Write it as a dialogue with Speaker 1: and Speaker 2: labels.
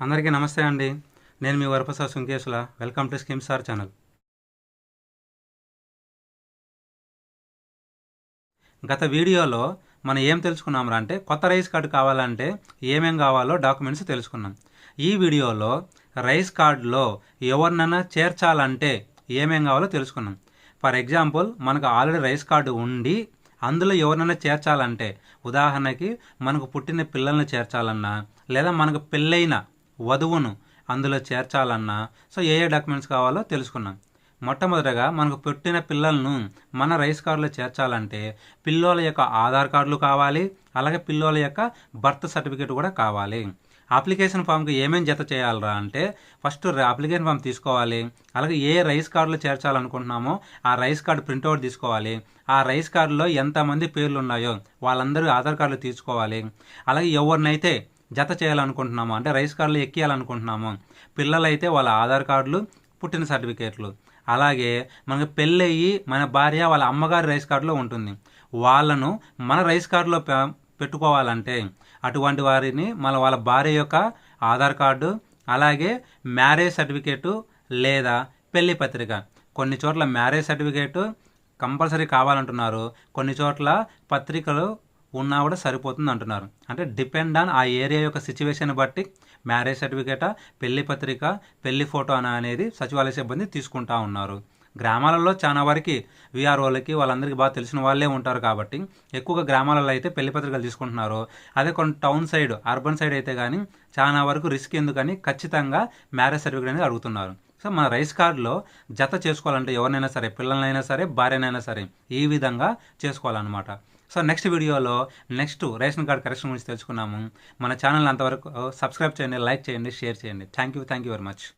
Speaker 1: అందరికీ నమస్తే అండి. నేను మీ Varaprasad Sunkesula welcome to skim sir channel. గత వీడియోలో మనం ఏం తెలుసుకున్నాం రా అంటే కొత్త రైస్ కార్డు కావాలంటే ఏమేం కావాలో డాక్యుమెంట్స్ తెలుసుకున్నాం. ఈ వీడియోలో రైస్ కార్డులో ఎవరినైనా చేర్చాలంటే ఏమేం కావాలో తెలుసుకున్నాం. ఫర్ ఎగ్జాంపుల్ మనకు ఆల్రెడీ రైస్ కార్డు ఉండి అందులో ఎవరినైనా చేర్చాలంటే ఉదాహరణకి మనకు పుట్టిన పిల్లల్ని చేర్చాలన్నా లేదా మనకు పెళ్ళైన వధువును అందులో చేర్చాలన్నా సో ఏ ఏ డాక్యుమెంట్స్ కావాలో తెలుసుకున్నాం. మొట్టమొదటగా మనకు పుట్టిన పిల్లలను మన రైస్ కార్డులో చేర్చాలంటే పిల్లోల యొక్క ఆధార్ కార్డులు కావాలి అలాగే పిల్లోల యొక్క బర్త్ సర్టిఫికేట్ కూడా కావాలి. అప్లికేషన్ ఫామ్కి ఏమేమి జత చేయాలరా అంటే ఫస్ట్ అప్లికేషన్ ఫామ్ తీసుకోవాలి అలాగే ఏ రైస్ కార్డులో చేర్చాలనుకుంటున్నామో ఆ రైస్ కార్డు ప్రింట్అవుట్ తీసుకోవాలి. ఆ రైస్ కార్డులో ఎంతమంది పేర్లు ఉన్నాయో వాళ్ళందరూ ఆధార్ కార్డులు తీసుకోవాలి. అలాగే ఎవరినైతే జత చేయాలనుకుంటున్నాము? అంటే రైస్ కార్డులు ఎక్కియాలనుకుంటున్నామో? పిల్లలైతే వాళ్ళ ఆధార్ కార్డులు పుట్టిన సర్టిఫికేట్లు. అలాగే మనకు పెళ్ళయ్యి మన భార్య వాళ్ళ అమ్మగారి రైస్ కార్డులో ఉంటుంది. వాళ్ళను మన రైస్ కార్డులో పె- పెట్టుకోవాలంటే అటువంటి వారిని మన వాళ్ళ భార్య యొక్క ఆధార్ కార్డు అలాగే మ్యారేజ్ సర్టిఫికేటు లేదా పెళ్ళి పత్రిక. కొన్ని చోట్ల మ్యారేజ్ సర్టిఫికేటు కంపల్సరీ కావాలంటున్నారు. కొన్ని చోట్ల పత్రికలు ఉన్నా కూడా సరిపోతుంది అంటున్నారు. అంటే డిపెండ్ ఆన్ ఆ ఏరియా యొక్క సిచ్యువేషన్ బట్టి మ్యారేజ్ సర్టిఫికేట పెళ్ళి పత్రిక పెళ్ళి ఫోటో అని అనేది సచివాలయ సిబ్బంది తీసుకుంటా ఉన్నారు. గ్రామాలలో చాలా వరకు విఆర్ఓలకి వాళ్ళందరికీ బాగా తెలిసిన వాళ్ళే ఉంటారు కాబట్టి ఎక్కువగా గ్రామాలలో అయితే పెళ్ళి పత్రికలు తీసుకుంటున్నారు. అదే కొన్ని టౌన్ సైడ్ అర్బన్ సైడ్ అయితే కానీ చాలా వరకు రిస్క్ ఎందుకని ఖచ్చితంగా మ్యారేజ్ సర్టిఫికేట్ అనేది అడుగుతున్నారు. సో మన రైస్ కార్డులో జత చేసుకోవాలంటే ఎవరినైనా సరే పిల్లలైనా సరే భార్యనైనా సరే ఈ విధంగా చేసుకోవాలన్నమాట. సో నెక్స్ట్ వీడియోలో నెక్స్ట్ రేషన్ కార్డ్ కరెక్షన్ గురించి తెలుసుకున్నాము. మన ఛానల్ అంతవరకు సబ్స్క్రైబ్ చేయండి లైక్ చేయండి షేర్ చేయండి. Thank you thank you very much.